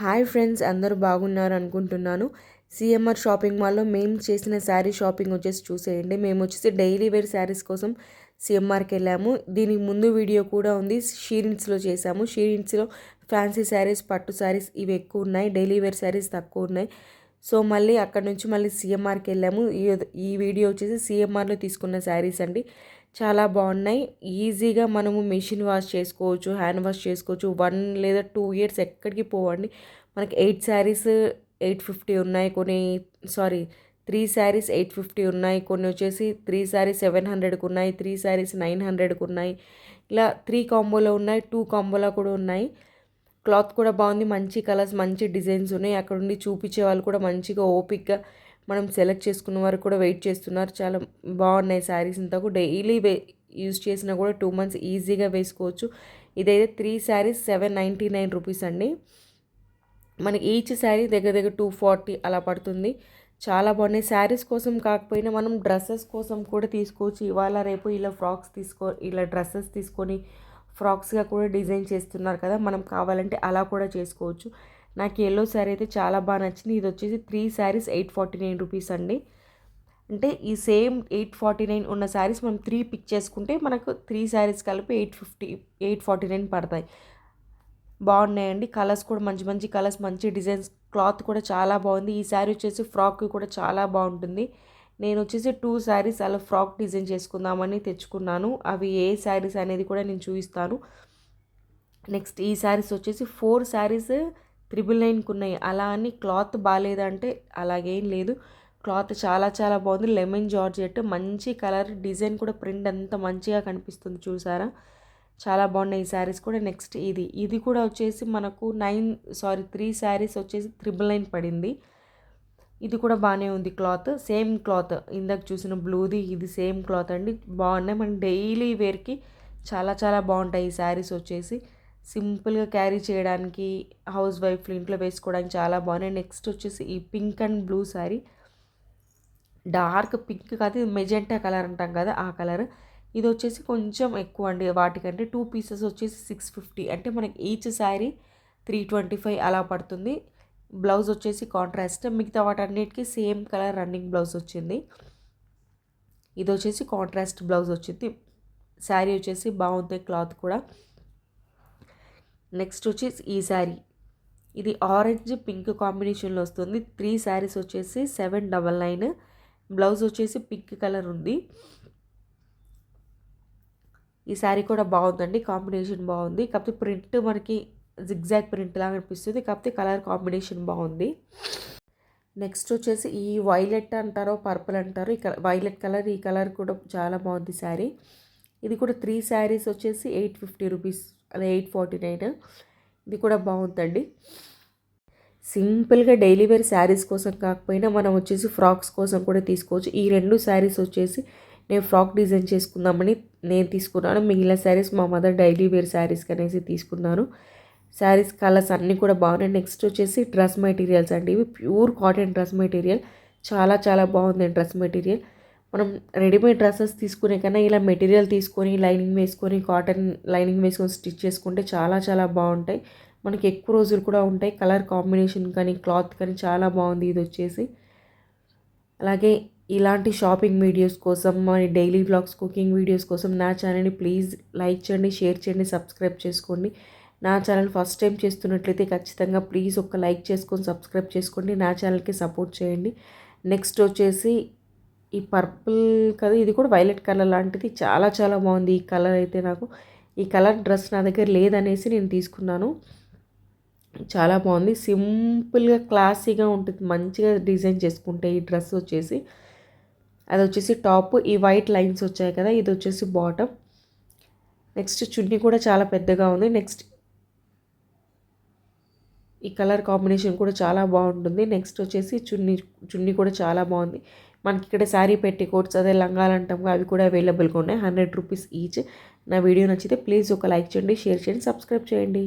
Hi friends అందరూ బాగున్నారు అనుకుంటున్నాను. సిఎంఆర్ షాపింగ్ మాల్లో మేము చేసిన శారీ షాపింగ్ వచ్చేసి చూసేయండి. మేము వచ్చేసి డైలీ వేర్ శారీస్ కోసం సిఎంఆర్కి వెళ్ళాము. దీనికి ముందు వీడియో కూడా ఉంది. షీరిన్స్లో చేసాము షీరిన్స్లో ఫ్యాన్సీ శారీస్ పట్టు శారీస్ ఇవి ఎక్కువ ఉన్నాయి. డైలీ వేర్ శారీస్ తక్కువ ఉన్నాయి. సో మళ్ళీ అక్కడ నుంచి మళ్ళీ సిఎంఆర్కి వెళ్ళాము. ఈ ఈ వీడియో వచ్చేసి సిఎంఆర్లో తీసుకున్న శారీస్ అండి. చాలా బాగున్నాయి. ఈజీగా మనము మెషిన్ వాష్ చేసుకోవచ్చు హ్యాండ్ వాష్ చేసుకోవచ్చు. వన్ లేదా టూ ఇయర్స్ ఎక్కడికి పోవండి. మనకి ఎయిట్ శారీస్ ఎయిట్ ఫిఫ్టీ ఉన్నాయి కొన్ని sorry three saris eight fifty ఉన్నాయి కొన్ని వచ్చేసి త్రీ శారీస్ సెవెన్ హండ్రెడ్కి ఉన్నాయి త్రీ శారీస్ నైన్ హండ్రెడ్కి ఉన్నాయి. ఇలా త్రీ కాంబోలో ఉన్నాయి టూ కాంబోలో కూడా ఉన్నాయి. క్లాత్ కూడా బాగుంది మంచి కలర్స్ మంచి డిజైన్స్ ఉన్నాయి. అక్కడ ఉండి చూపించే వాళ్ళు కూడా మంచిగా ఓపిక్గా మనం సెలెక్ట్ చేసుకున్న వారు కూడా వెయిట్ చేస్తున్నారు. చాలా బాగున్నాయి శారీస్. ఇంతకు డైలీ వే యూజ్ చేసినా కూడా టూ మంత్స్ ఈజీగా వేసుకోవచ్చు. ఇదైతే three saris seven ninety nine rupees అండి. మనకి ఈచ్ శారీ దగ్గర దగ్గర టూ ఫార్టీ అలా పడుతుంది. చాలా బాగున్నాయి. శారీస్ కోసం కాకపోయినా మనం డ్రెస్సెస్ కోసం కూడా తీసుకోవచ్చు. ఇవాళ రేపు ఇలా ఫ్రాక్స్ తీసుకో ఇలా డ్రెస్సెస్ తీసుకొని ఫ్రాక్స్గా కూడా డిజైన్ చేస్తున్నారు కదా. మనం కావాలంటే అలా కూడా చేసుకోవచ్చు. నాకు ఎల్లో శారీ అయితే చాలా బాగా నచ్చింది. ఇది వచ్చేసి three saris eight forty nine rupees అండి. అంటే ఈ సేమ్ ఎయిట్ ఫార్టీ నైన్ ఉన్న శారీస్ మనం త్రీ పిక్ చేసుకుంటే మనకు త్రీ శారీస్ కలిపి eight fifty eight forty nine పడతాయి. బాగున్నాయండి. కలర్స్ కూడా మంచి మంచి కలర్స్ మంచి డిజైన్స్ క్లాత్ కూడా చాలా బాగుంది. ఈ శారీ వచ్చేసి ఫ్రాక్ కూడా చాలా బాగుంటుంది. నేను వచ్చేసి టూ శారీస్ అలా ఫ్రాక్ డిజైన్ చేసుకుందామని తెచ్చుకున్నాను. అవి ఏ శారీస్ అనేది కూడా నేను చూపిస్తాను. నెక్స్ట్ ఈ శారీస్ వచ్చేసి ఫోర్ శారీస్ త్రిబుల్ నైన్కి ఉన్నాయి. అలా అని క్లాత్ బాగాలేదంటే అలాగేం లేదు. క్లాత్ చాలా చాలా బాగుంది. Lemon georgette. మంచి కలర్ డిజైన్ కూడా ప్రింట్ అంత మంచిగా కనిపిస్తుంది చూసారా? చాలా బాగున్నాయి ఈ శారీస్ కూడా. నెక్స్ట్ ఇది. ఇది కూడా వచ్చేసి మనకు నైన్ సారీ త్రీ శారీస్ వచ్చేసి త్రిబుల్ నైన్ పడింది. ఇది కూడా బాగానే ఉంది క్లాత్. Same cloth. ఇందాక చూసిన బ్లూది ఇది సేమ్ క్లాత్ అండి. బాగున్నాయి. మన డైలీ వేర్కి చాలా చాలా బాగుంటాయి ఈ శారీస్ వచ్చేసి. సింపుల్గా క్యారీ చేయడానికి హౌస్ వైఫ్లు ఇంట్లో వేసుకోవడానికి చాలా బాగున్నాయి. నెక్స్ట్ వచ్చేసి ఈ pink and blue sari dark pink కాదు మెజెంటా కలర్ అంటాం కదా ఆ కలర్. ఇది వచ్చేసి కొంచెం ఎక్కువ అండి. వాటికంటే టూ పీసెస్ వచ్చేసి సిక్స్ ఫిఫ్టీ. అంటే మనకి each sari three twenty five అలా పడుతుంది. బ్లౌజ్ వచ్చేసి కాంట్రాస్ట్. మిగతా వాటన్నిటికీ సేమ్ కలర్ రన్నింగ్ బ్లౌజ్ వచ్చింది. ఇది వచ్చేసి కాంట్రాస్ట్ బ్లౌజ్ వచ్చింది. శారీ వచ్చేసి బాగుంది క్లాత్ కూడా. నెక్స్ట్ వచ్చేసి ఈ శారీ. ఇది ఆరెంజ్ పింక్ కాంబినేషన్లో వస్తుంది. త్రీ శారీస్ వచ్చేసి సెవెన్ డబల్ నైన్. బ్లౌజ్ వచ్చేసి పింక్ కలర్ ఉంది. ఈ శారీ కూడా బాగుందండి. కాంబినేషన్ బాగుంది. కాకపోతే ప్రింట్ మనకి జిగ్జాగ్ ప్రింట్ లాగా అనిపిస్తుంది. కాకపోతే కలర్ కాంబినేషన్ బాగుంది. నెక్స్ట్ వచ్చేసి ఈ వైలెట్ అంటారో పర్పుల్ అంటారో ఈ వైలెట్ కలర్ ఈ కలర్ కూడా చాలా బాగుంది శారీ. ఇది కూడా త్రీ శారీస్ వచ్చేసి ఎయిట్ ఫిఫ్టీ రూపీస్ అదే ఎయిట్ ఫార్టీ నైన్. ఇది కూడా బాగుందండి. సింపుల్గా డైలీ వేర్ శారీస్ కోసం కాకపోయినా మనం వచ్చేసి ఫ్రాక్స్ కోసం కూడా తీసుకోవచ్చు. ఈ రెండు శారీస్ వచ్చేసి నేను ఫ్రాక్ డిజైన్ చేసుకుందామని నేను తీసుకున్నాను. మిగిలిన శారీస్ మా మదర్ డైలీ వేర్ శారీస్ అనేసి తీసుకున్నాను శారీస్ కలర్స్ అన్నీ కూడా బాగున్నాయి. నెక్స్ట్ వచ్చేసి డ్రెస్ మెటీరియల్స్ అండి. ఇవి ప్యూర్ కాటన్ డ్రెస్ మెటీరియల్. చాలా చాలా బాగుంది డ్రెస్ మెటీరియల్. మనం రెడీమేడ్ డ్రెస్సెస్ తీసుకునే కన్నా ఇలా మెటీరియల్ తీసుకొని లైనింగ్ వేసుకొని కాటన్ లైనింగ్ వేసుకొని స్టిచ్ చేసుకుంటే చాలా చాలా బాగుంటాయి. మనకి ఎక్కువ రోజులు కూడా ఉంటాయి. కలర్ కాంబినేషన్ కానీ క్లాత్ కానీ చాలా బాగుంది. ఇది వచ్చేసి అలాగే ఇలాంటి షాపింగ్ వీడియోస్ కోసం మరి డైలీ బ్లాగ్స్ కుకింగ్ వీడియోస్ కోసం నా ఛానల్ని ప్లీజ్ లైక్ చేయండి షేర్ చేయండి సబ్స్క్రైబ్ చేసుకోండి. నా ఛానల్ ఫస్ట్ టైం చేస్తున్నట్లయితే ఖచ్చితంగా ప్లీజ్ ఒక లైక్ చేసుకొని సబ్స్క్రైబ్ చేసుకోండి. నా ఛానల్కి సపోర్ట్ చేయండి. నెక్స్ట్ వచ్చేసి ఈ పర్పుల్ కదా ఇది కూడా వైలెట్ కలర్ లాంటిది. చాలా చాలా బాగుంది ఈ కలర్ అయితే నాకు. ఈ కలర్ డ్రెస్ నా దగ్గర లేదనేసి నేను తీసుకున్నాను. చాలా బాగుంది. సింపుల్గా క్లాసీగా ఉంటుంది. మంచిగా డిజైన్ చేసుకుంటే ఈ డ్రెస్ వచ్చేసి. అది వచ్చేసి టాప్. ఈ వైట్ లైన్స్ వచ్చాయి కదా ఇది వచ్చేసి బాటమ్. నెక్స్ట్ చున్నీ కూడా చాలా పెద్దగా ఉంది. నెక్స్ట్ ఈ కలర్ కాంబినేషన్ కూడా చాలా బాగుంటుంది. నెక్స్ట్ వచ్చేసి చున్నీ చున్నీ కూడా చాలా బాగుంది. మనకి ఇక్కడ శారీ పెట్టి కోట్స్ అదే లంగాలు అంటాం అవి కూడా అవైలబుల్గా ఉన్నాయి. Hundred rupees each. నా వీడియో నచ్చితే ప్లీజ్ ఒక లైక్ చేయండి షేర్ చేయండి సబ్స్క్రైబ్ చేయండి.